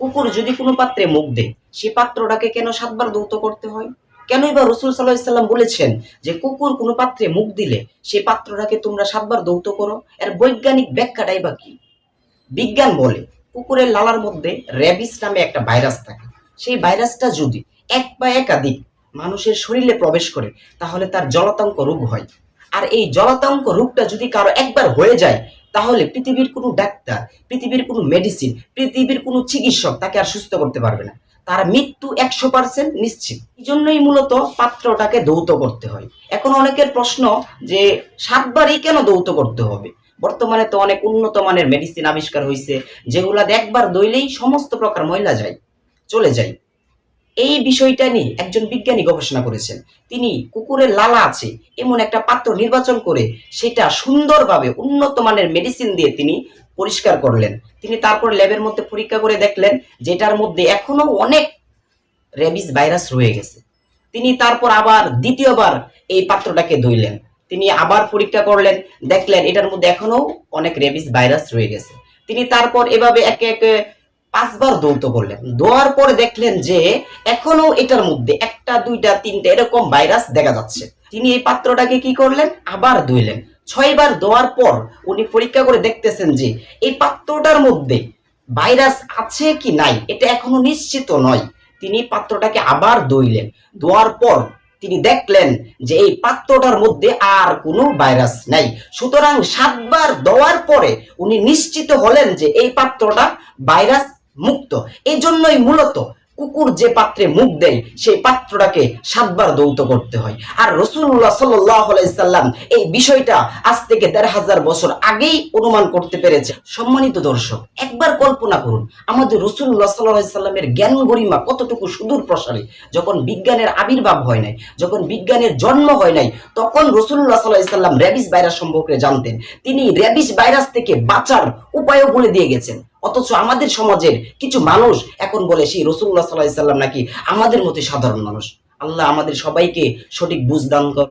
কুকুর যদি কোনো পাত্রে মুখ দেয় সেই পাত্রটাকে কেন সাতবার দৌত করতে হয়? কেনই বা রসুল সাল্লাহ বলেছেন যে, কুকুর কোনো পাত্রে মুখ দিলে সেই পাত্রটাকে তোমরা সাতবার দৌত করো? এর বৈজ্ঞানিক ব্যাখ্যাটাই বা কি? বিজ্ঞান বলে, কুকুরের লালার মধ্যে র্যাবিস নামে একটা ভাইরাস থাকে। সেই ভাইরাসটা যদি এক বা একাধিক মানুষের শরীরে প্রবেশ করে, তাহলে তার জলাতঙ্ক রোগ হয়। আর এই জলাতঙ্ক রোগটা যদি কারও একবার হয়ে যায় তাহলে পৃথিবীর কোনো ডাক্তার, পৃথিবীর কোনো মেডিসিন পৃথিবীর কোনো চিকিৎসক তাকে আর সুস্থ করতে পারবে না। তার মৃত্যু একশো পার্সেন্ট নিশ্চিত। এই জন্যই মূলত পাত্রটাকে দৌত করতে হয়। এখন অনেকের প্রশ্ন যে, সাতবারই কেন দৌত করতে হবে? বর্তমানে তো অনেক উন্নত মানের মেডিসিন আবিষ্কার হয়েছে যেগুলা একবার দইলেই সমস্ত প্রকার ময়লা যায়, চলে যায়। এই বিষয়টা নিয়ে একজন বিজ্ঞানী গবেষণা করেছেন। তিনি কুকুরের লালা আছে, এমন একটা পাত্র নির্বাচন করে সেটা সুন্দরভাবে উন্নত মানের মেডিসিন দিয়ে তিনি পরিষ্কার করলেন। তিনি তারপর ল্যাবের মধ্যে পরীক্ষা করে দেখলেন যেটার মধ্যে এখনও অনেক রেবিস ভাইরাস রয়ে গেছে। তিনি তারপর আবার দ্বিতীয়বার এই পাত্রটাকে ধুইলেন তিনি আবার পরীক্ষা করলেন, দেখলেন এটার মধ্যে এখনও অনেক রেবিস ভাইরাস রয়ে গেছে। তিনি তারপর এভাবে একে একে পাঁচবার দৌত করলেন দোয়ার পরে দেখলেন যে এখনও এটার মধ্যে একটা, দুইটা, তিনটা এরকম ভাইরাস দেখা যাচ্ছে। তিনি এই পাত্রটাকে কি করলেন? আবার ধুইলেন। ছয়বার দোয়ার পর উনি পরীক্ষা করে দেখতেছেন যে এই পাত্রটার মধ্যে ভাইরাস আছে কি নাই, এটা এখনও নিশ্চিত নয়। তিনি পাত্রটাকে আবার দইলেন দোয়ার পর তিনি দেখলেন যে এই পাত্রটার মধ্যে আর কোনো ভাইরাস নাই। সুতরাং সাতবার দেওয়ার পরে উনি নিশ্চিত হলেন যে এই পাত্রটা ভাইরাস মুক্ত। এই জন্যই মূলত কুকুর যে পাত্রে মুখ দেয়, সেই পাত্রটাকে সাতবার দৌত করতে হয়। আর রসুল্লাহ সাল্লাম এই বিষয়টা আজ থেকে দেড় হাজার বছর আগেই অনুমান করতে পেরেছে সম্মানিত দর্শক, একবার কল্পনা করুন, আমাদের রসুল্লাহ সাল্লাহ সাল্লামের জ্ঞান গরিমা কতটুকু সুদূর প্রসারী। যখন বিজ্ঞানের আবির্ভাব হয় নাই, যখন বিজ্ঞানের জন্ম হয় নাই, তখন রসুল্লাহ সাল্লাহ সাল্লাম র্যাবিস ভাইরাস সম্পর্কে জানতেন। তিনি র্যাবিস ভাইরাস থেকে বাঁচার উপায়ও বলে দিয়ে গেছেন। অথচ আমাদের সমাজের কিছু মানুষ এখন বলে সেই রসুল্লাহ সাল্লাহ সাল্লাম নাকি আমাদের মতো সাধারণ মানুষ। আল্লাহ আমাদের সবাইকে সঠিক বুঝ দান কর